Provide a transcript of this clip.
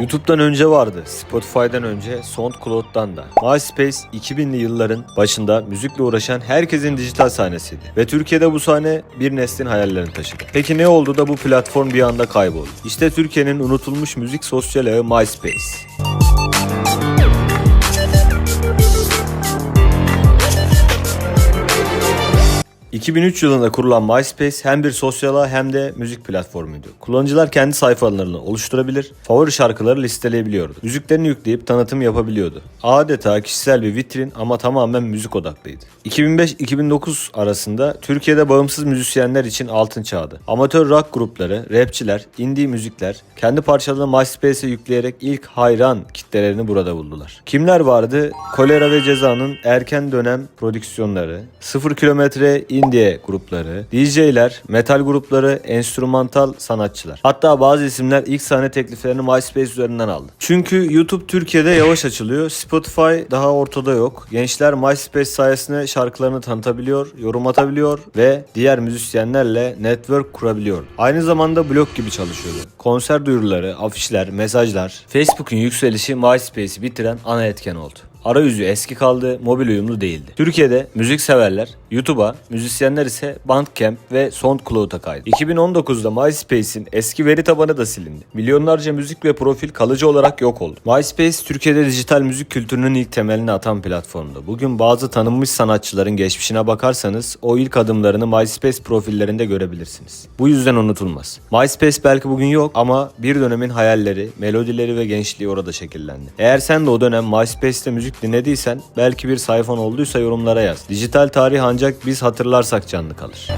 YouTube'dan önce vardı, Spotify'dan önce, SoundCloud'dan da. MySpace 2000'li yılların başında müzikle uğraşan herkesin dijital sahnesiydi. Ve Türkiye'de bu sahne bir neslin hayallerini taşıdı. Peki ne oldu da bu platform bir anda kayboldu? İşte Türkiye'nin unutulmuş müzik sosyal ağı MySpace. 2003 yılında kurulan MySpace hem bir sosyal ağ hem de müzik platformuydu. Kullanıcılar kendi sayfalarını oluşturabilir, favori şarkıları listeleyebiliyordu. Müziklerini yükleyip tanıtım yapabiliyordu. Adeta kişisel bir vitrin ama tamamen müzik odaklıydı. 2005-2009 arasında Türkiye'de bağımsız müzisyenler için altın çağdı. Amatör rock grupları, rapçiler, indie müzikler kendi parçalarını MySpace'e yükleyerek ilk hayran kitlelerini burada buldular. Kimler vardı? Kolera ve Ceza'nın erken dönem prodüksiyonları, 0 kilometre indie grupları, DJ'ler, metal grupları, enstrümantal sanatçılar. Hatta bazı isimler ilk sahne tekliflerini MySpace üzerinden aldı. Çünkü YouTube Türkiye'de yavaş açılıyor. Spotify daha ortada yok. Gençler MySpace sayesinde şarkılarını tanıtabiliyor, yorum atabiliyor ve diğer müzisyenlerle network kurabiliyor. Aynı zamanda blog gibi çalışıyordu. Konser duyuruları, afişler, mesajlar. Facebook'un yükselişi MySpace'i bitiren ana etken oldu. Arayüzü eski kaldı, mobil uyumlu değildi. Türkiye'de müzik severler YouTube'a, müzisyenler ise Bandcamp ve SoundCloud'a kaydı. 2019'da MySpace'in eski veri tabanı da silindi. Milyonlarca müzik ve profil kalıcı olarak yok oldu. MySpace Türkiye'de dijital müzik kültürünün ilk temelini atan platformdu. Bugün bazı tanınmış sanatçıların geçmişine bakarsanız o ilk adımlarını MySpace profillerinde görebilirsiniz. Bu yüzden unutulmaz. MySpace belki bugün yok ama bir dönemin hayalleri, melodileri ve gençliği orada şekillendi. Eğer sen de o dönem MySpace'te müzik dinlediysen belki bir sayfan olduysa yorumlara yaz. Dijital tarih ancak biz hatırlarsak canlı kalır.